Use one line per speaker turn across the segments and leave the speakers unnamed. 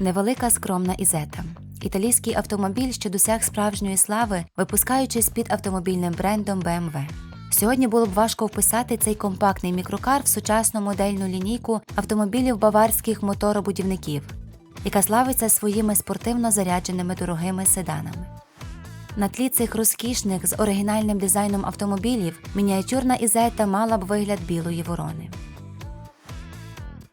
Невелика скромна ізета. Італійський автомобіль, що досяг справжньої слави, випускаючись під автомобільним брендом BMW. Сьогодні було б важко вписати цей компактний мікрокар в сучасну модельну лінійку автомобілів баварських моторобудівників, яка славиться своїми спортивно зарядженими дорогими седанами. На тлі цих розкішних з оригінальним дизайном автомобілів мініатюрна ізета мала б вигляд білої ворони.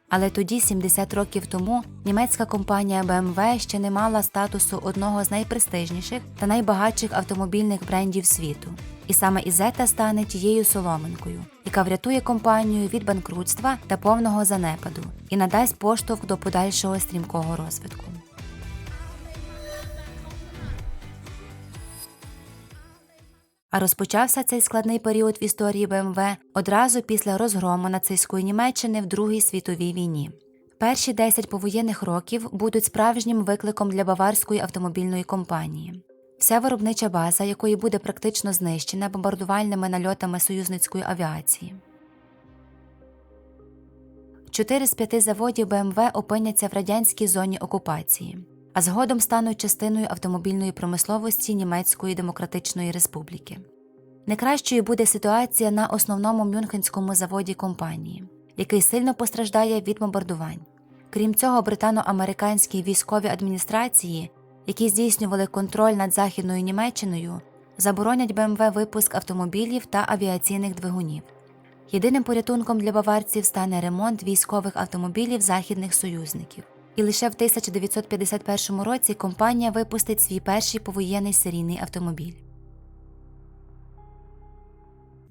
Але тоді, 70 років тому, німецька компанія BMW ще не мала статусу одного з найпрестижніших та найбагатших автомобільних брендів світу. І саме Ізета стане тією соломинкою, яка врятує компанію від банкрутства та повного занепаду і надасть поштовх до подальшого стрімкого розвитку. А розпочався цей складний період в історії БМВ одразу після розгрому нацистської Німеччини в Другій світовій війні. Перші 10 повоєнних років будуть справжнім викликом для баварської автомобільної компанії. Вся виробнича база, якої буде практично знищена бомбардувальними нальотами союзницької авіації. Чотири з п'яти заводів БМВ опиняться в радянській зоні окупації, а згодом стануть частиною автомобільної промисловості Німецької Демократичної Республіки. Найкращою буде ситуація на основному мюнхенському заводі компанії, який сильно постраждає від бомбардувань. Крім цього, британо-американські військові адміністрації, які здійснювали контроль над Західною Німеччиною, заборонять БМВ випуск автомобілів та авіаційних двигунів. Єдиним порятунком для баварців стане ремонт військових автомобілів західних союзників. І лише в 1951 році компанія випустить свій перший повоєнний серійний автомобіль.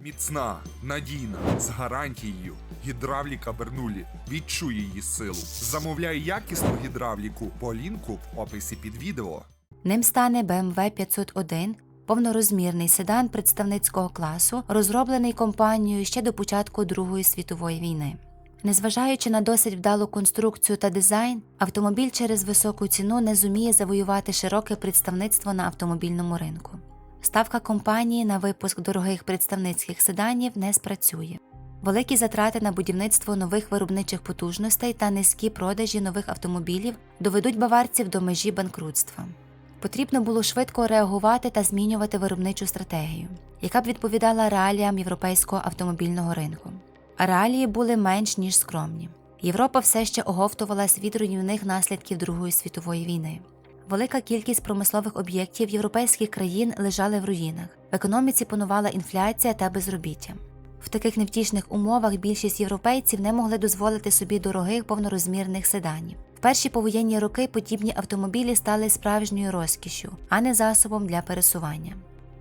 Міцна, надійна, з гарантією. Гідравліка Бернулі. Відчуй її силу. Замовляй якісну гідравліку по лінку в описі під відео.
Ним стане BMW 501, повнорозмірний седан представницького класу, розроблений компанією ще до початку Другої світової війни. Незважаючи на досить вдалу конструкцію та дизайн, автомобіль через високу ціну не зуміє завоювати широке представництво на автомобільному ринку. Ставка компанії на випуск дорогих представницьких седанів не спрацює. Великі затрати на будівництво нових виробничих потужностей та низькі продажі нових автомобілів доведуть баварців до межі банкрутства. Потрібно було швидко реагувати та змінювати виробничу стратегію, яка б відповідала реаліям європейського автомобільного ринку. Реалії були менш ніж скромні. Європа все ще оговтувалась від руйнівних наслідків Другої світової війни. Велика кількість промислових об'єктів європейських країн лежали в руїнах. В економіці панувала інфляція та безробіття. В таких невтішних умовах більшість європейців не могли дозволити собі дорогих повнорозмірних седанів. В перші повоєнні роки подібні автомобілі стали справжньою розкішшю, а не засобом для пересування.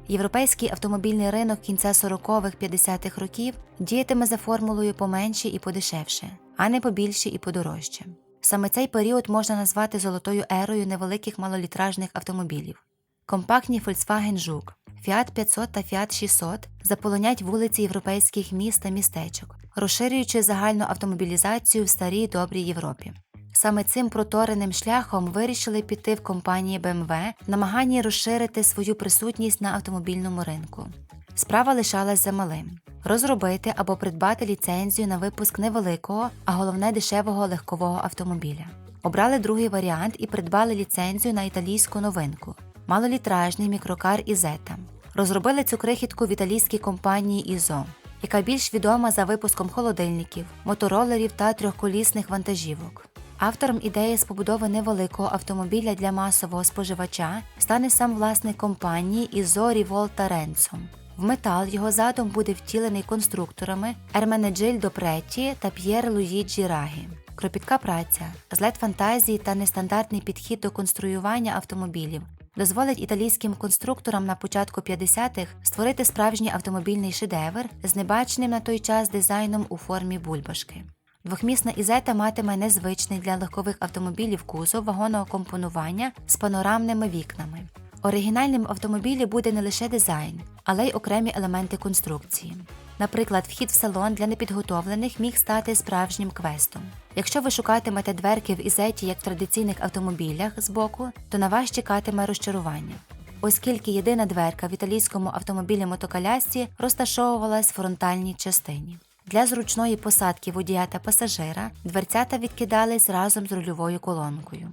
Європейський автомобільний ринок кінця 40-х-50-х років діятиме за формулою поменше і подешевше, а не побільше і подорожче. Саме цей період можна назвати золотою ерою невеликих малолітражних автомобілів. Компактні Volkswagen Жук, Fiat 500 та Fiat 600 заполонять вулиці європейських міст та містечок, розширюючи загальну автомобілізацію в старій добрій Європі. Саме цим протореним шляхом вирішили піти в компанії BMW в намаганні розширити свою присутність на автомобільному ринку. Справа лишалась за малим розробити або придбати ліцензію на випуск невеликого, а головне дешевого легкового автомобіля. Обрали другий варіант і придбали ліцензію на італійську новинку малолітражний мікрокар Ізета. Розробили цю крихітку в італійській компанії Ізо, яка більш відома за випуском холодильників, моторолерів та трьохколісних вантажівок. Автором ідеї з побудови невеликого автомобіля для масового споживача стане сам власник компанії Ізо Ріволта Ренцо. В метал його задум буде втілений конструкторами Ерменеджиль Допреті та П'єр Луїджі Рагі. Кропітка праця, злет фантазії та нестандартний підхід до конструювання автомобілів дозволить італійським конструкторам на початку 50-х створити справжній автомобільний шедевр з небаченим на той час дизайном у формі бульбашки. Двохмісна ізета матиме незвичний для легкових автомобілів кузов вагонного компонування з панорамними вікнами. Оригінальним в автомобілі буде не лише дизайн, але й окремі елементи конструкції. Наприклад, вхід в салон для непідготовлених міг стати справжнім квестом. Якщо ви шукатимете дверки в ізеті як в традиційних автомобілях збоку, то на вас чекатиме розчарування. Оскільки єдина дверка в італійському автомобілі мотоколясці розташовувалась в фронтальній частині. Для зручної посадки водія та пасажира дверцята відкидались разом з рульовою колонкою.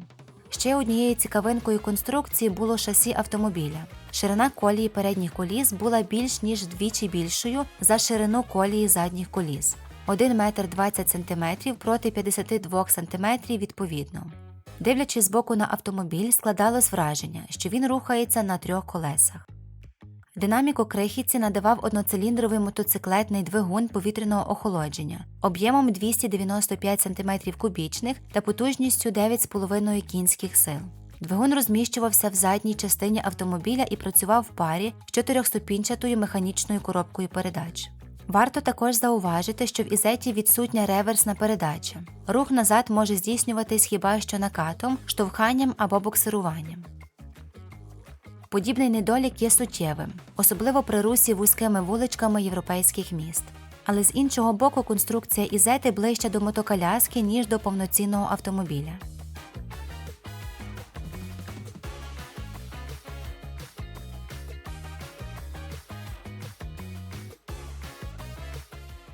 Ще однією цікавинкою конструкції було шасі автомобіля. Ширина колії передніх коліс була більш ніж вдвічі більшою за ширину колії задніх коліс 1 метр 20 см проти 52 см відповідно. Дивлячись збоку на автомобіль, складалось враження, що він рухається на трьох колесах. Динаміку крихітці надавав одноциліндровий мотоциклетний двигун повітряного охолодження об'ємом 295 см кубічних та потужністю 9,5 кінських сил. Двигун розміщувався в задній частині автомобіля і працював в парі з чотирьохступінчатою механічною коробкою передач. Варто також зауважити, що в ізеті відсутня реверсна передача. Рух назад може здійснюватись хіба що накатом, штовханням або буксируванням. Подібний недолік є суттєвим, особливо при русі вузькими вуличками європейських міст. Але з іншого боку, конструкція ізети ближче до мотоколяски, ніж до повноцінного автомобіля.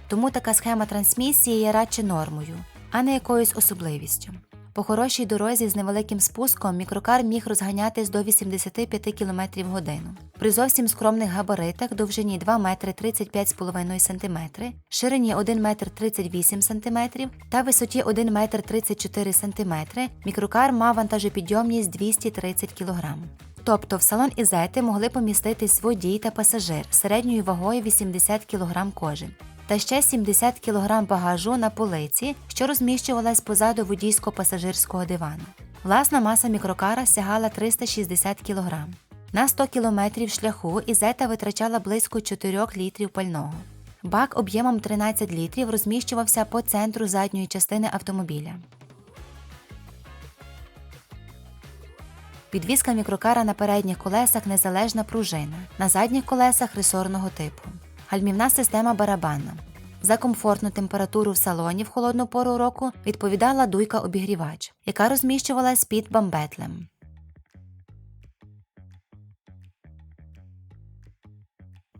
Тому така схема трансмісії є радше нормою, а не якоюсь особливістю. По хорошій дорозі з невеликим спуском мікрокар міг розганятись до 85 км в годину. При зовсім скромних габаритах довжині 2 метри 35,5 см, ширині 1 метр 38 см та висоті 1 метр 34 см мікрокар мав вантажопідйомність 230 кг. Тобто в салон Ізети могли поміститись водій та пасажир середньою вагою 80 кг кожен та ще 70 кг багажу на полиці, що розміщувалась позаду водійсько-пасажирського дивану. Власна маса мікрокара сягала 360 кг. На 100 км шляху Ізета витрачала близько 4 літрів пального. Бак об'ємом 13 літрів розміщувався по центру задньої частини автомобіля. Підвізка мікрокара на передніх колесах незалежна пружина, на задніх колесах ресорного типу. Гальмівна система барабанна. За комфортну температуру в салоні в холодну пору року відповідала дуйка обігрівач, яка розміщувалась під бамбетлем.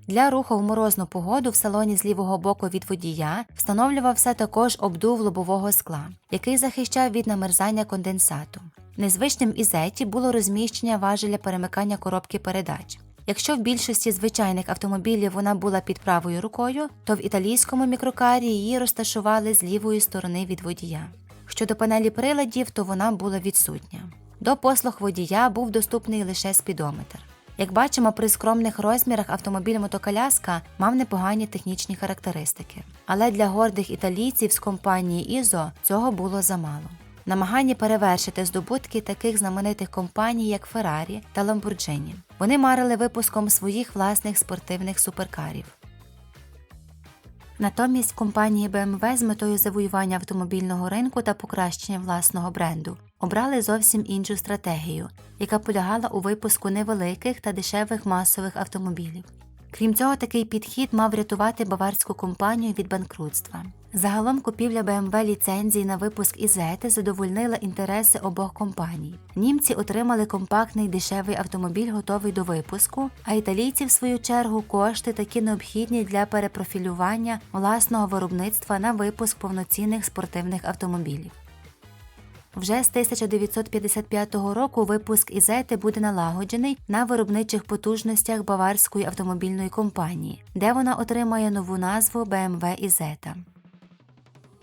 Для руху в морозну погоду в салоні з лівого боку від водія встановлювався також обдув лобового скла, який захищав від намерзання конденсату. Незвичним ізеті було розміщення важеля перемикання коробки передач. Якщо в більшості звичайних автомобілів вона була під правою рукою, то в італійському мікрокарі її розташували з лівої сторони від водія. Щодо панелі приладів, то вона була відсутня. До послуг водія був доступний лише спідометр. Як бачимо, при скромних розмірах автомобіль мотоколяска мав непогані технічні характеристики. Але для гордих італійців з компанії Ізо цього було замало. Намагання перевершити здобутки таких знаменитих компаній, як Феррарі та Lamborghini. Вони марили випуском своїх власних спортивних суперкарів. Натомість компанії BMW з метою завоювання автомобільного ринку та покращення власного бренду обрали зовсім іншу стратегію, яка полягала у випуску невеликих та дешевих масових автомобілів. Крім цього, такий підхід мав рятувати баварську компанію від банкрутства. Загалом купівля BMW ліцензії на випуск Ізети задовольнила інтереси обох компаній. Німці отримали компактний дешевий автомобіль, готовий до випуску, а італійці, в свою чергу, кошти такі необхідні для перепрофілювання власного виробництва на випуск повноцінних спортивних автомобілів. Вже з 1955 року випуск Ізети буде налагоджений на виробничих потужностях Баварської автомобільної компанії, де вона отримає нову назву BMW Ізета.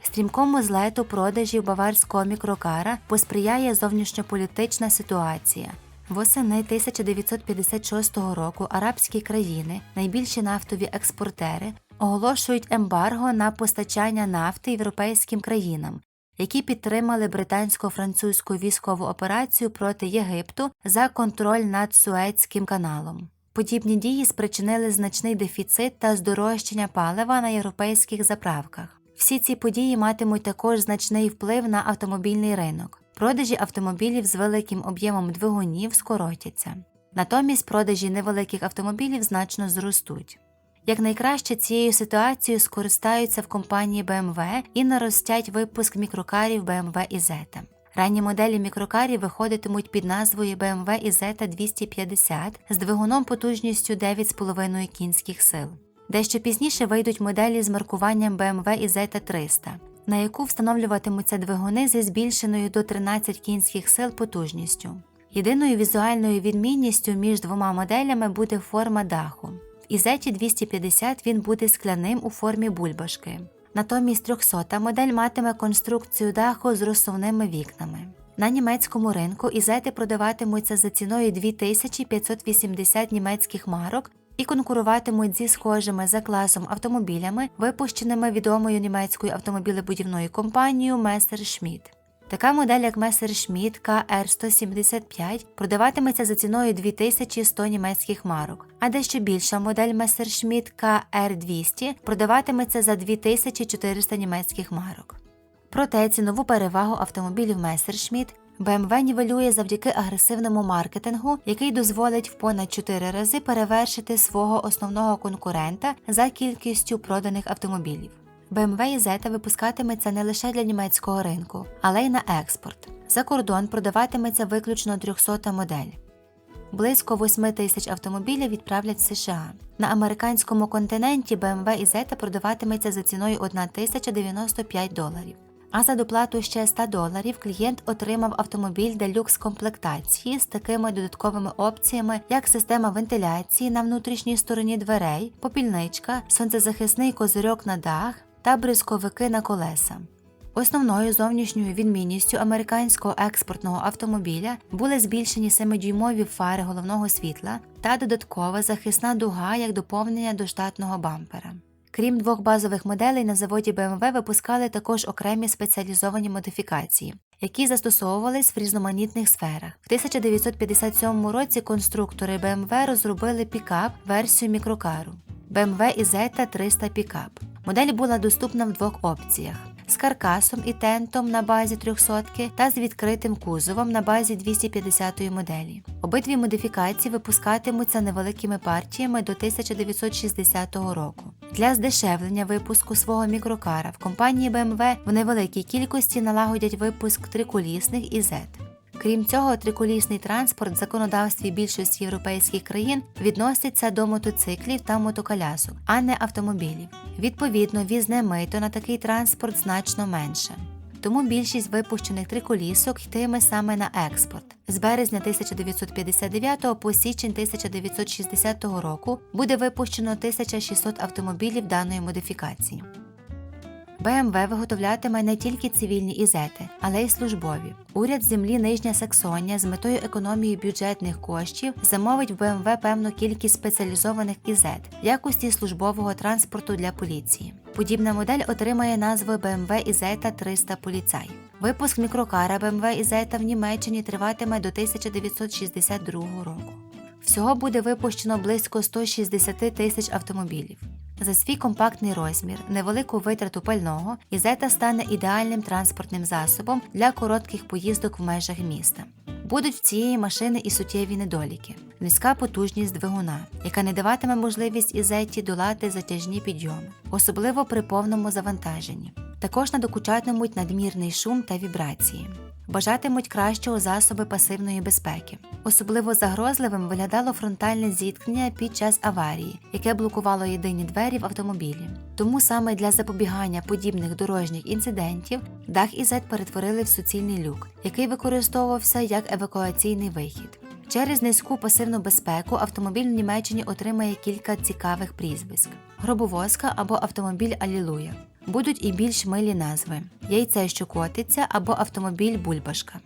Стрімкому злету продажів баварського мікрокара посприяє зовнішньополітична ситуація. Восени 1956 року арабські країни, найбільші нафтові експортери, оголошують ембарго на постачання нафти європейським країнам, які підтримали британсько-французьку військову операцію проти Єгипту за контроль над Суецьким каналом. Подібні дії спричинили значний дефіцит та здорожчання палива на європейських заправках. Всі ці події матимуть також значний вплив на автомобільний ринок. Продажі автомобілів з великим об'ємом двигунів скоротяться. Натомість продажі невеликих автомобілів значно зростуть. Як найкраще цією ситуацією скористаються в компанії BMW і наростять випуск мікрокарів BMW Isetta. Ранні моделі мікрокарів виходитимуть під назвою BMW Isetta 250 з двигуном потужністю 9,5 кінських сил. Дещо пізніше вийдуть моделі з маркуванням BMW Isetta 300. на яку встановлюватимуться двигуни зі збільшеною до 13 кінських сил потужністю. Єдиною візуальною відмінністю між двома моделями буде форма даху. В Ізеті 250 він буде скляним у формі бульбашки. Натомість 300 модель матиме конструкцію даху з розсувними вікнами. На німецькому ринку ізети продаватимуться за ціною 2580 німецьких марок і конкуруватимуть зі схожими за класом автомобілями, випущеними відомою німецькою автомобілебудівною компанією Messerschmitt. Така модель, як Messerschmitt KR175, продаватиметься за ціною 2100 німецьких марок, а дещо більша модель Messerschmitt KR200 продаватиметься за 2400 німецьких марок. Проте цінову перевагу автомобілів Messerschmitt BMW нівелює завдяки агресивному маркетингу, який дозволить в понад 4 рази перевершити свого основного конкурента за кількістю проданих автомобілів. BMW Zeta випускатиметься не лише для німецького ринку, але й на експорт. За кордон продаватиметься виключно 300 модель. Близько 8 тисяч автомобілів відправлять в США. На американському континенті BMW і Zeta продаватиметься за ціною 1095 доларів. А за доплату ще 100 доларів клієнт отримав автомобіль делюкс комплектації з такими додатковими опціями, як система вентиляції на внутрішній стороні дверей, попільничка, сонцезахисний козирьок на дах та бризковики на колеса. Основною зовнішньою відмінністю американського експортного автомобіля були збільшені 7-дюймові фари головного світла та додаткова захисна дуга як доповнення до штатного бампера. Крім двох базових моделей, на заводі BMW випускали також окремі спеціалізовані модифікації, які застосовувались в різноманітних сферах. В 1957 році конструктори BMW розробили пікап версію мікрокару BMW Isetta 300 пікап. Модель була доступна в двох опціях: з каркасом і тентом на базі 300 та з відкритим кузовом на базі 250 моделі. Обидві модифікації випускатимуться невеликими партіями до 1960 року. Для здешевлення випуску свого мікрокара в компанії BMW в невеликій кількості налагодять випуск триколісних і Z. Крім цього, триколісний транспорт в законодавстві більшості європейських країн відноситься до мотоциклів та мотокалясок, а не автомобілів. Відповідно, візне мито на такий транспорт значно менше. Тому більшість випущених триколісок йтиме саме на експорт. З березня 1959 по січень 1960 року буде випущено 1600 автомобілів даної модифікації. BMW виготовлятиме не тільки цивільні ізети, але й службові. Уряд землі Нижня Саксонія з метою економії бюджетних коштів замовить в BMW певну кількість спеціалізованих ізет в якості службового транспорту для поліції. Подібна модель отримає назву BMW Ізета 300 Поліцай. Випуск мікрокара BMW Ізета в Німеччині триватиме до 1962 року. Всього буде випущено близько 160 тисяч автомобілів. За свій компактний розмір, невелику витрату пального, Ізета стане ідеальним транспортним засобом для коротких поїздок в межах міста. Будуть в цієї машини і суттєві недоліки: низька потужність двигуна, яка не даватиме можливість Ізеті долати затяжні підйоми, особливо при повному завантаженні. Також надокучатимуть надмірний шум та вібрації. Бажатимуть кращого засоби пасивної безпеки. Особливо загрозливим виглядало фронтальне зіткнення під час аварії, яке блокувало єдині двері в автомобілі. Тому саме для запобігання подібних дорожніх інцидентів дах ізет перетворили в суцільний люк, який використовувався як евакуаційний вихід. Через низьку пасивну безпеку автомобіль в Німеччині отримає кілька цікавих прізвиськ: гробовозка або автомобіль Алілуя. Будуть і більш милі назви: яйце, що котиться або автомобіль Бульбашка.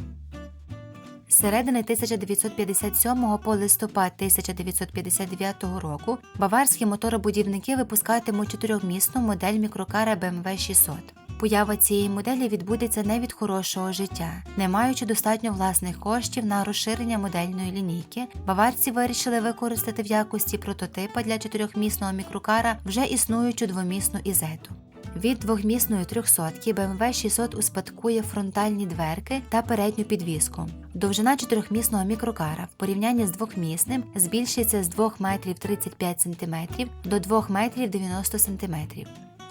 З середини 1957 по листопад 1959 року баварські моторобудівники випускатимуть чотирьохмісну модель мікрокара BMW 600. Поява цієї моделі відбудеться не від хорошого життя. Не маючи достатньо власних коштів на розширення модельної лінійки, баварці вирішили використати в якості прототипа для чотирьохмісного мікрокара вже існуючу двомісну ізету. Від двохмісної трьохсотки BMW 600 успадкує фронтальні дверки та передню підвіску. Довжина чотирьохмісного мікрокара в порівнянні з двохмісним збільшиться з 2 метрів 35 см до 2 метрів 90 см.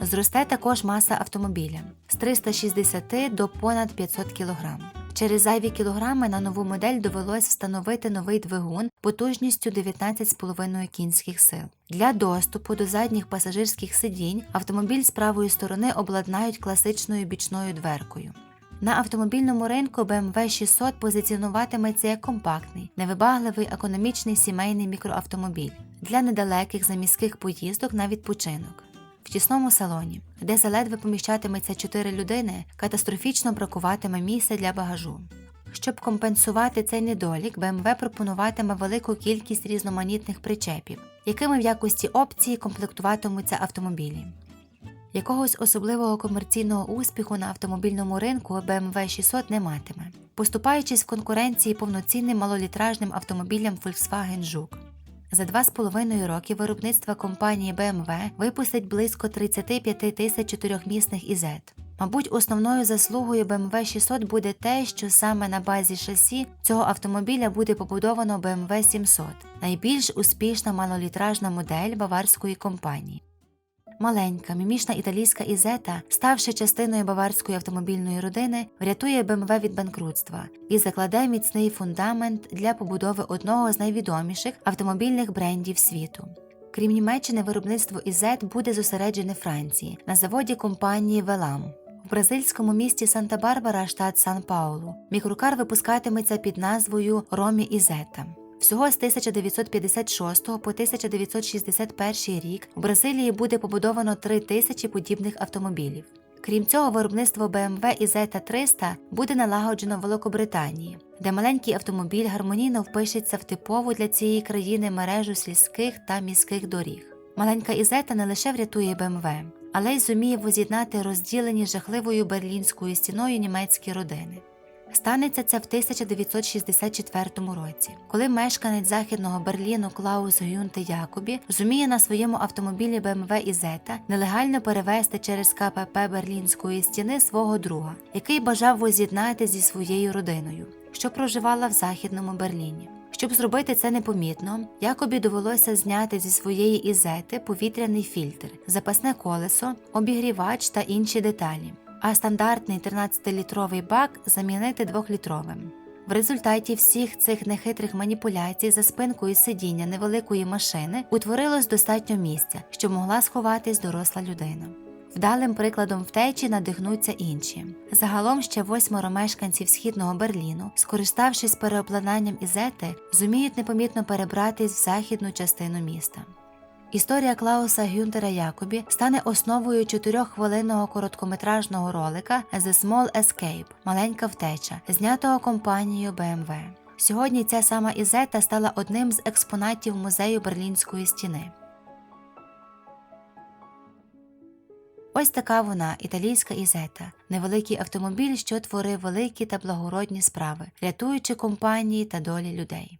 Зросте також маса автомобіля з 360 до понад 500 кг. Через зайві кілограми на нову модель довелось встановити новий двигун потужністю 19,5 кінських сил. Для доступу до задніх пасажирських сидінь автомобіль з правої сторони обладнають класичною бічною дверкою. На автомобільному ринку BMW 600 позиціонуватиметься як компактний, невибагливий економічний сімейний мікроавтомобіль для недалеких заміських поїздок на відпочинок. В тісному салоні, де заледве поміщатиметься 4 людини, катастрофічно бракуватиме місця для багажу. Щоб компенсувати цей недолік, BMW пропонуватиме велику кількість різноманітних причепів, якими в якості опції комплектуватимуться автомобілі. Якогось особливого комерційного успіху на автомобільному ринку BMW 600 не матиме, поступаючись в конкуренції повноцінним малолітражним автомобілям Volkswagen Жук. За два з половиною роки виробництва компанії BMW випустить близько 35 тисяч чотирьохмісних ІЗ. Мабуть, основною заслугою BMW 600 буде те, що саме на базі шасі цього автомобіля буде побудовано BMW 700 – найбільш успішна малолітражна модель баварської компанії. Маленька, мімішна італійська ізета, ставши частиною баварської автомобільної родини, врятує БМВ від банкрутства і закладе міцний фундамент для побудови одного з найвідоміших автомобільних брендів світу. Крім Німеччини, виробництво ізет буде зосереджене Франції на заводі компанії Велам. В бразильському місті Санта-Барбара, штат Сан-Паулу, мікрокар випускатиметься під назвою Ромі Ізета. Всього з 1956 по 1961 рік в Бразилії буде побудовано 3 тисячі подібних автомобілів. Крім цього, виробництво BMW і Zeta 300 буде налагоджено в Великобританії, де маленький автомобіль гармонійно впишеться в типову для цієї країни мережу сільських та міських доріг. Маленька Ізета не лише врятує BMW, але й зуміє воз'єднати розділені жахливою берлінською стіною німецькі родини. Станеться це в 1964 році, коли мешканець західного Берліну Клаус Гюнте Якобі зуміє на своєму автомобілі BMW Ізета нелегально перевезти через КПП Берлінської стіни свого друга, який бажав воз'єднати зі своєю родиною, що проживала в західному Берліні. Щоб зробити це непомітно, Якобі довелося зняти зі своєї ізети повітряний фільтр, запасне колесо, обігрівач та інші деталі а стандартний 13-літровий бак замінити 2-літровим. В результаті всіх цих нехитрих маніпуляцій за спинкою сидіння невеликої машини утворилось достатньо місця, щоб могла сховатись доросла людина. Вдалим прикладом втечі надихнуться інші. Загалом ще восьмеро мешканців східного Берліну, скориставшись переобладнанням ізети, зуміють непомітно перебратись в західну частину міста. Історія Клауса Гюнтера Якобі стане основою чотирьоххвилинного короткометражного ролика The Small Escape Маленька втеча, знятого компанією BMW. Сьогодні ця сама Ізета стала одним з експонатів музею Берлінської стіни. Ось така вона, італійська Ізета, невеликий автомобіль, що творив великі та благородні справи, рятуючи компанії та долі людей.